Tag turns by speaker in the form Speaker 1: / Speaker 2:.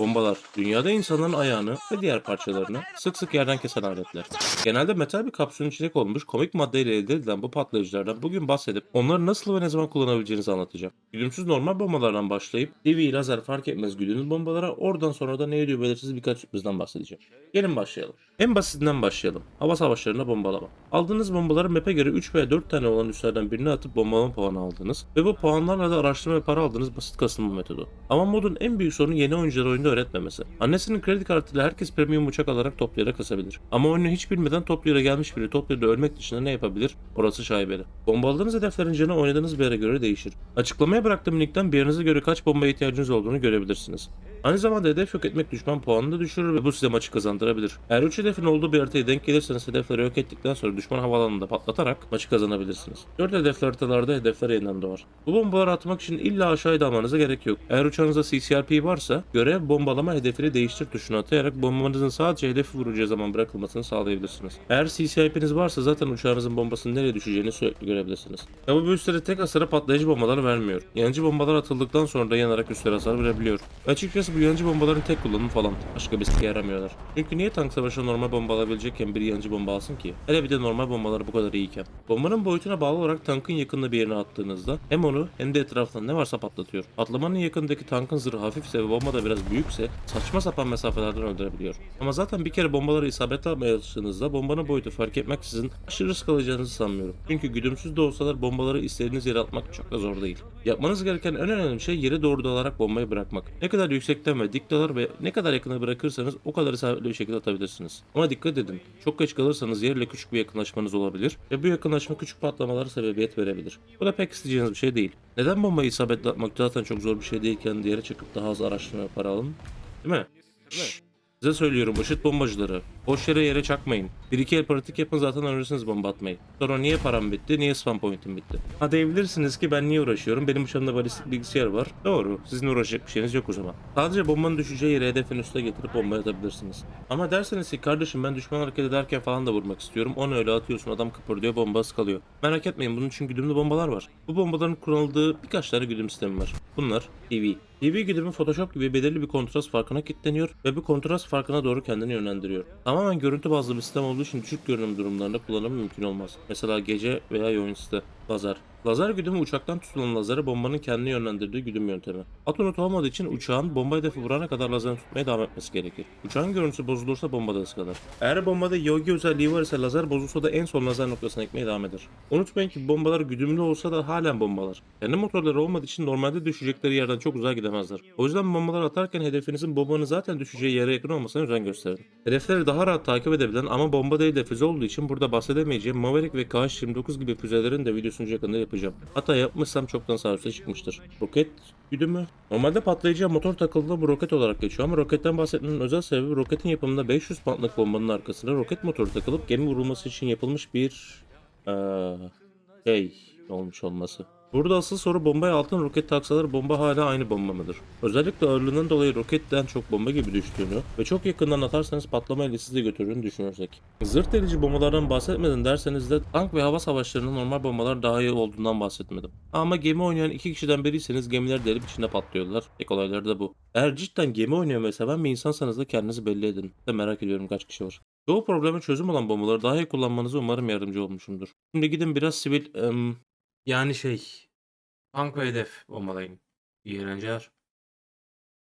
Speaker 1: Bombalar, dünyada insanların ayağını ve diğer parçalarını sık sık yerden kesen aletler. Genelde metal bir kapsülün içine konmuş komik maddeyle elde edilen bu patlayıcılardan bugün bahsedip onları nasıl ve ne zaman kullanabileceğinizi anlatacağım. Güdümsüz normal bombalardan başlayıp TV, lazer fark etmez güdümlü bombalara oradan sonra da ne ediyor belirsiz birkaç sürprizden bahsedeceğim. Gelin başlayalım. En basitinden başlayalım. Hava savaşlarına bombalama. Aldığınız bombaları map'e göre 3 veya 4 tane olan üslerden birini atıp bombalama puanı aldınız ve bu puanlarla da araştırma ve para aldığınız basit kasılma metodu. Ama modun en büyük sorunu yeni oyunculara oyunda öğretmemesi. Annesinin kredi kartıyla herkes premium uçak alarak toplayarak kasabilir. Ama oyunu hiç bilmeden toplayara gelmiş biri toplayada ölmek dışında ne yapabilir? Orası şaibeli. Bombaladığınız hedeflerin canı oynadığınız bir yere göre değişir. Açıklamaya bıraktığım linkten bir yerinize göre kaç bombaya ihtiyacınız olduğunu görebilirsiniz. Aynı zamanda hedef yok etmek düşman puanını da düşürür ve bu size maçı kazandırabilir. Eğer 3 hedefin olduğu bir haritaya denk gelirseniz hedefleri yok ettikten sonra düşman havaalanında patlatarak maçı kazanabilirsiniz. 4 hedefli haritalarda hedefler yeniden doğar. Bu bombaları atmak için illa aşağıya dalmanıza gerek yok. Eğer uçağınızda CCRP varsa görev bombalama hedefini değiştir tuşuna atayarak bombanızın sadece hedefi vuracağı zaman bırakılmasını sağlayabilirsiniz. Eğer CCRP'niz varsa zaten uçağınızın bombasının nereye düşeceğini sürekli görebilirsiniz. Tabi bu üstlere tek hasara patlayıcı bombalar vermiyor. Yanıcı bombalar atıldıktan sonra da yanarak üstlere hasar verebiliyor. Açıkçası bu yanıcı bombaların tek kullanımı falan. Başka bir sike yaramıyorlar. Çünkü niye tank savaşına normal bomba alabilecekken bir yanıcı bomba alsın ki? Hele bir de normal bombaları bu kadar iyiyken. Bombanın boyutuna bağlı olarak tankın yakınında bir yerine attığınızda hem onu hem de etrafında ne varsa patlatıyor. Patlamanın yakındaki tankın zırhı hafifse ve bomba da biraz büyükse saçma sapan mesafelerden öldürebiliyor. Ama zaten bir kere bombaları isabetli almaya alıştığınızda bombanın boyutu fark etmeksizin aşırı risk alacağınızı sanmıyorum. Çünkü güdümsüz de olsalar bombaları istediğiniz yere atmak çok da zor değil. Yapmanız gereken en önemli şey yere doğru dalarak bombayı bırakmak. Ne kadar yüksekten ve dik ve ne kadar yakına bırakırsanız o kadar isabetli bir şekilde atabilirsiniz. Ama dikkat edin. Çok geç kalırsanız yerle küçük bir yakınlaşmanız olabilir ve bu yakınlaşma küçük patlamalara sebebiyet verebilir. Bu da pek isteyeceğiniz bir şey değil. Neden bombayı isabetli atmak zaten çok zor bir şey değilken diğeri çıkıp daha az araştırma yapar alın? Değil mi? Şşş. Size söylüyorum ışıt bombacıları. Boş yere yere çakmayın. Bir iki el pratik yapın zaten öğrenirsiniz bomba atmayı. Sonra niye param bitti, niye spam point'im bitti. Ha diyebilirsiniz ki ben niye uğraşıyorum? Benim uçağımda balistik bilgisayar var. Doğru. Sizin uğraşacak bir şeyiniz yok o zaman. Sadece bombanın düşeceği yere hedefin üstüne getirip bomba atabilirsiniz. Ama derseniz ki kardeşim ben düşman hareket ederken falan da vurmak istiyorum. Onu öyle atıyorsun adam kıpırdıyor bomba sıkalıyor. Merak etmeyin bunun için güdümlü bombalar var. Bu bombaların kullanıldığı birkaç tane güdüm sistemi var. Bunlar TV. TV güdümü Photoshop gibi belirli bir kontrast farkına kilitleniyor ve bu kontrast farkına doğru kendini yönlendiriyor. Tamamen görüntü bazlı bir sistem olduğu için düşük görünüm durumlarında kullanımı mümkün olmaz. Mesela gece veya yoğun site. Lazer. Lazer güdümü uçaktan tutulan lazeri bombanın kendini yönlendirdiği güdüm yöntemi. At unutu olmadığı için uçağın bomba hedefi vurana kadar lazerin tutmaya devam etmesi gerekir. Uçağın görüntüsü bozulursa bomba da ıskalar. Eğer bombada yogi özelliği var ise lazer bozulsa da en son lazer noktasına ekmeye devam eder. Unutmayın ki bombalar güdümlü olsa da halen bombalar. Kendi motorları olmadığı için normalde düşecekleri yerden çok uzağa gidemezler. O yüzden bombalar atarken hedefinizin bombanın zaten düşeceği yere yakın olmasına özen gösterin. Hedefleri daha rahat takip edebilen ama bomba değil de füze olduğu için burada bahsedemeyeceğim Maverick ve KH-29 gibi füzelerin de videosunu yakında yapacağım. Hatta yapmışsam çoktan üstte çıkmıştır. Roket güdümü. Normalde patlayıcıya motor takıldığında bu roket olarak geçiyor ama roketten bahsetmenin özel sebebi roketin yapımında 500 poundlık bombanın arkasına roket motoru takılıp gemi vurulması için yapılmış bir eee şey olmuş olması. Burada asıl soru bombaya altın roket taksalar bomba hala aynı bomba mıdır? Özellikle ağırlığından dolayı roketten çok bomba gibi düştüğünü ve çok yakından atarsanız patlamayla sizi götürdüğünü düşünürsek. Zırt delici bombalardan bahsetmeden derseniz de tank ve hava savaşlarında normal bombalar daha iyi olduğundan bahsetmedim. Ama gemi oynayan iki kişiden biriyseniz gemiler delip içinde patlıyorlar. Tek olayları da bu. Eğer cidden gemi oynayan ve seven bir insansanız da kendinizi belli edin. De merak ediyorum kaç kişi var. Çoğu probleme çözüm olan bombaları daha iyi kullanmanızı umarım yardımcı olmuşumdur. Şimdi gidin biraz sivil, em, yani şey, tank ve hedef bombalayın. İyi.